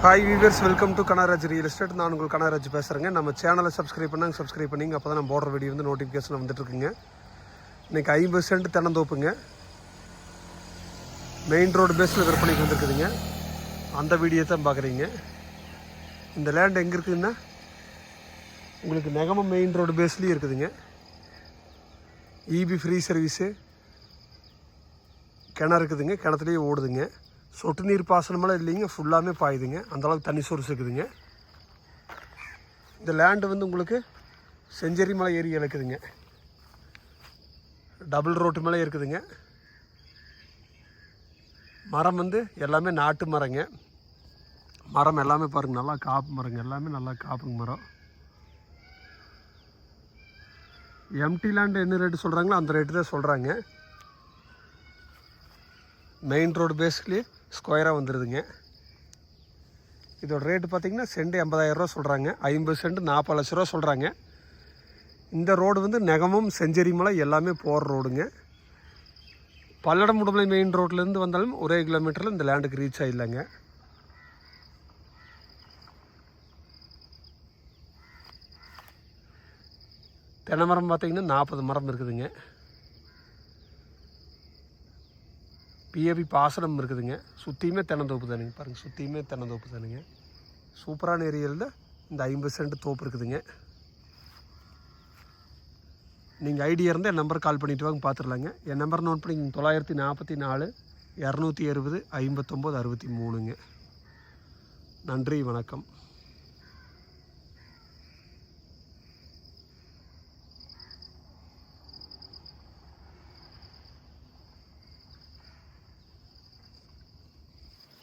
Hi viewers welcome to Kanaraj real estate நான் உங்கள் கனராஜ் பேசுகிறேங்க நம்ம சேனலை சப்ஸ்கிரைப் பண்ணாங்க சப்ஸ்கிரைப் பண்ணிங்க அப்போ தான் நம்ம போடுற வீடியோ வந்து நோட்டிஃபிகேஷன் வந்துட்டுருக்குங்க. இன்றைக்கி ஐம்பது சென்ட் தென்னந்தோப்புங்க. மெயின் ரோடு பேஸில் விற்பனைக்கு வந்துருக்குதுங்க. அந்த வீடியோ தான் பார்க்குறீங்க. இந்த லேண்ட் எங்கே இருக்குதுன்னா உங்களுக்கு நெகமம் மெயின் ரோடு பேஸ்லேயும் இருக்குதுங்க. இபி ஃப்ரீ சர்வீஸு கிணறு இருக்குதுங்க. கிணத்துலேயே ஓடுதுங்க. சொட்டு நீர் பாசனமெல்லாம் இல்லைங்க. ஃபுல்லாமே பாயுதுங்க. அந்தளவுக்கு தண்ணி சோர்ஸ் இருக்குதுங்க இந்த லேண்டு வந்து உங்களுக்கு செஞ்சேரி மலை ஏரியா இருக்குதுங்க. டபுள் ரோட்டு மேலே இருக்குதுங்க. மரம் வந்து எல்லாமே நாட்டு மரங்க. மரம் எல்லாமே பாருங்கள் நல்லா காப்பு மரங்க. எல்லாமே நல்லா காப்புங்க மரம். எம்டி லேண்டு என்ன ரேட்டு சொல்கிறாங்களோ அந்த ரேட்டு தான் சொல்கிறாங்க மெயின் ரோடு பேஸ்க்லி ஸ்கொயராக வந்துடுதுங்க இதோட ரேட்டு பார்த்தீங்கன்னா சென்ட் எண்பதாயிரரூவா சொல்கிறாங்க ஐம்பது சென்ட் நாற்பது லட்ச ரூபா சொல்கிறாங்க இந்த ரோடு வந்து நெகமும் செஞ்சேரி மலை எல்லாமே போகிற ரோடுங்க. பல்லடம் உடம்பலை மெயின் ரோட்லேருந்து வந்தாலும் ஒரே கிலோமீட்டரில் இந்த லேண்டுக்கு ரீச் ஆகிடலாங்க தென்னை மரம் பார்த்தீங்கன்னா நாற்பது மரம் இருக்குதுங்க. பிஏபி பாசனம் இருக்குதுங்க. சுற்றியுமே தென்னந்தோப்பு தானுங்க. பாருங்கள் சுற்றியுமே தென்னந்தோப்பு தானுங்க. சூப்பரான ஏரியாவில் இந்த ஐம்பது சென்ட் தோப்பு இருக்குதுங்க. நீங்கள் ஐடியா இருந்தால் என் நம்பர் கால் பண்ணிட்டு வாங்க பார்த்துடலாங்க என் நம்பர் நோட் பண்ணி தொள்ளாயிரத்தி நாற்பத்தி நாலு இரநூத்தி அறுபது ஐம்பத்தொம்போது அறுபத்தி மூணுங்க. நன்றி வணக்கம்.